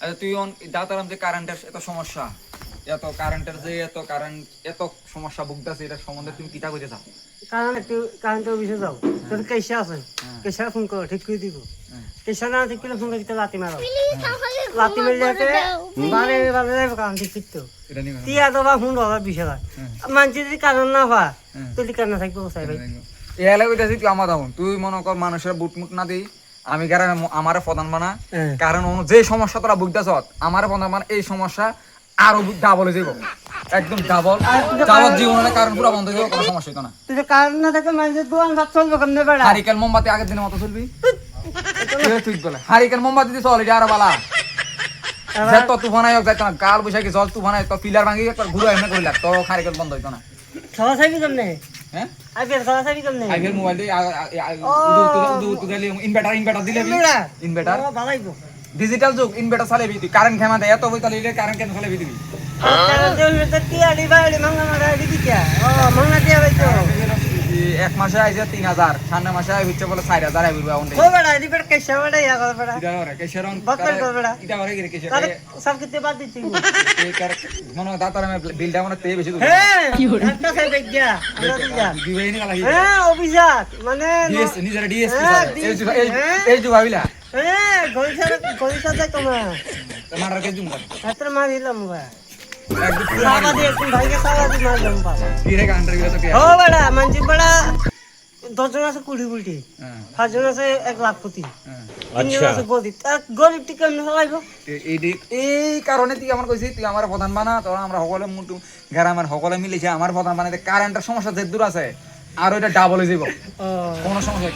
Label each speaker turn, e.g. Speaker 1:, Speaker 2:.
Speaker 1: আচ্ছা তুই দাতারাম যে কারেন্টের এত সমস্যা এত কারেন্টের যে এত কারেন্ট এত সমস্যা ভুগতেছে এটা সম্বন্ধে তুমি কিতা কইতে চাও?
Speaker 2: কারণ একটু কারেন্টের অফিসে যাও। তোর কেসা আছে? কেসা ফোন করো ঠিক করে দিব। কেসা না ঠিক করলে ফোন করে লাতি মারো? লাতি মারলে বারে বারে যাবে কারণ ঠিক করতো দেবা ফোন বাবা বিশ হাজার মানুষ যদি কারণ না পা। তুই কারণ থাকবে কোথায় ভাই
Speaker 1: এলাকা কইতাছি তুই আমার তুই মনে কর মানুষের বুট মুট না দিই আমি কারণ আমারে প্রধান বানা।
Speaker 2: হ্যাঁ।
Speaker 1: কারণ অনু যে সমস্যা তোরা ভুগতেছ আমারে প্রধান বানা এই সমস্যা আরও ডাবল হয়ে যাব একদম ডাবল যাবত জীবনের কারণ পুরো বন্ধ হয়ে কোনো সমস্যা হইতো না।
Speaker 2: তুই কারণ না থাকলে মানুষের দোকান ভাত চলবে কেমনে বেড়া?
Speaker 1: হারিকেন মোমবাতি আগের দিনের মতো চলবি। তুই বলে হারিকেন মোমবাতি দিয়ে চল আরও বালা। যে তো তুফান আয়োগ যাইতো না কাল বৈশাখী জল তুফান আয়োগ তো পিলার ভাঙি একবার ঘুরে এমনি করিলা তো হারিকেন বন্ধ হইতো না।
Speaker 2: খাওয়া খাবি কেমনে?
Speaker 1: হ্যাঁ?
Speaker 2: আইপিএল খেলা খাবি কেমনে
Speaker 1: মোবাইল দিয়ে
Speaker 2: ও।
Speaker 1: ইনভার্টার ইনভার্টার দিলে? ইনভার্টার
Speaker 2: ভালাইবো
Speaker 1: ডিজিটাল যুগ ইনভার্টার চালাবি তুই। কারেন্ট খেমা দেয় এত বইতা লিলে কারেন্ট কেন চালাবি তুই?
Speaker 2: কারণ যে হইলে তো টিয়া দিবা এলি মারা দিবি কিয়া ও টিয়া পাইছো।
Speaker 1: এক মাসে আইছে তিন হাজার সামনে মাসে আই হচ্ছে বলে চার হাজার আইবি আউন্ডে
Speaker 2: ও বেড়া এদি বেড়া কেসা বেড়া ইয়া কর বেড়া।
Speaker 1: ইটা করে কেশরন
Speaker 2: বক্কর কর বেড়া।
Speaker 1: ইটা করে কি কেশর
Speaker 2: তারে সব কিছু বাদ দিচ্ছি।
Speaker 1: এই কার মনে দাতার আমি বিলটা মনে তে বেশি
Speaker 2: হ্যাঁ একটা সাইড গিয়া আমরা দিয়া
Speaker 1: দিবেই নি লাগি
Speaker 2: হ্যাঁ অভিজাত মানে
Speaker 1: ডিএস নিজের ডিএস এই এই যুগ ভাবিলা
Speaker 2: হ্যাঁ গলিসার গলিসার দেখ তোমার।
Speaker 1: কে জুম
Speaker 2: এত মার দিলাম বা
Speaker 1: একদম
Speaker 2: সাবা দিয়ে একটু ভাইকে সাবা দিয়ে মার দিলাম বাবা।
Speaker 1: কি রে কান্টার তো কি
Speaker 2: ও দশজন আছে কুড়ি কুড়ি
Speaker 1: হ্যাঁ।
Speaker 2: পাঁচজন আছে এক লাখ কোটি।
Speaker 1: হ্যাঁ। এ- এই কারণে তুই আমার কইছিস তুই আমার প্রধান বানা। তোরা আমরা সকলে গ্রামের সকলে মিলেছে। আমার প্রধান বানাতে কারেন্টের সমস্যা যে দূর আছে আর ওইটা ডাবল হয়ে যাব। কোনো সমস্যা